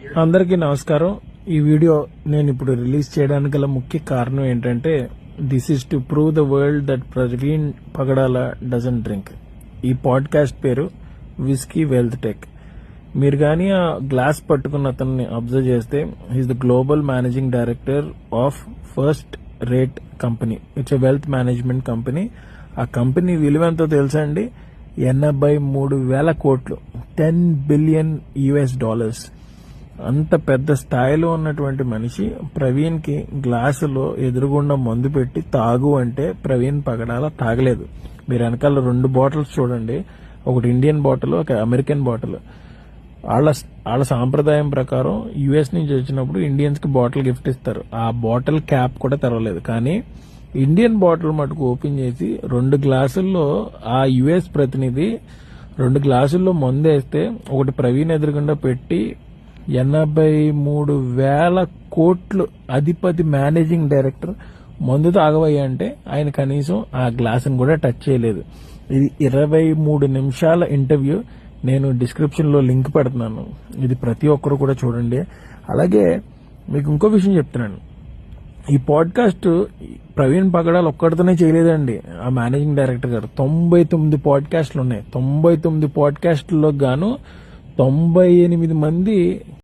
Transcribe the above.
అందరికీ నమస్కారం. ఈ వీడియో నేను ఇప్పుడు రిలీజ్ చేయడానికి గల ముఖ్య కారణం ఏంటంటే this is to prove the world that Praveen Pagadala doesn't drink ఈ పాడ్కాస్ట్ పేరు విస్కీ వెల్త్ టెక్ మీరు కానీ ఆ గ్లాస్ పట్టుకున్న అతన్ని అబ్జర్వ్ చేస్తే he's the global managing director of first rate company it's a wealth management company ఆ company విలువ ఎంతో తెలుసా అండి? ఎనభై మూడు వేల కోట్లు. టెన్ బిలియన్ యుఎస్ డాలర్స్ అంత పెద్ద స్థాయిలో ఉన్నటువంటి మనిషి ప్రవీణ్కి గ్లాసులో ఎదురుగుండా మందు పెట్టి తాగు అంటే ప్రవీణ్ పగడాల తాగలేదు. మీరు వెనకాల రెండు బాటిల్స్ చూడండి. ఒకటి ఇండియన్ బాటిల్ ఒక అమెరికన్ బాటిల్. వాళ్ళ వాళ్ళ సాంప్రదాయం ప్రకారం యుఎస్ నుంచి వచ్చినప్పుడు ఇండియన్స్కి బాటిల్ గిఫ్ట్ ఇస్తారు. ఆ బాటిల్ క్యాప్ కూడా తెరవలేదు. కానీ ఇండియన్ బాటిల్ మటుకు ఓపెన్ చేసి రెండు గ్లాసుల్లో ఆ యుఎస్ ప్రతినిధి రెండు గ్లాసుల్లో మందు వేస్తే ఒకటి ప్రవీణ్ ఎదురుగుండా పెట్టి ఎనభై మూడు వేల కోట్లు అధిపతి మేనేజింగ్ డైరెక్టర్ మందు తాగబోయి అంటే ఆయన కనీసం ఆ గ్లాసును కూడా టచ్ చేయలేదు. ఇది ఇరవై మూడు నిమిషాల ఇంటర్వ్యూ. నేను డిస్క్రిప్షన్లో లింక్ పెడుతున్నాను. ఇది ప్రతి ఒక్కరు కూడా చూడండి. అలాగే మీకు ఇంకో విషయం చెప్తున్నాను. ఈ పాడ్కాస్ట్ ప్రవీణ్ పగడాలు ఒక్కడితోనే చేయలేదండి ఆ మేనేజింగ్ డైరెక్టర్ గారు. తొంభై తొమ్మిది పాడ్కాస్ట్లు ఉన్నాయి తొంభై తొమ్మిది పాడ్కాస్ట్లో గాను తొంభై ఎనిమిది మంది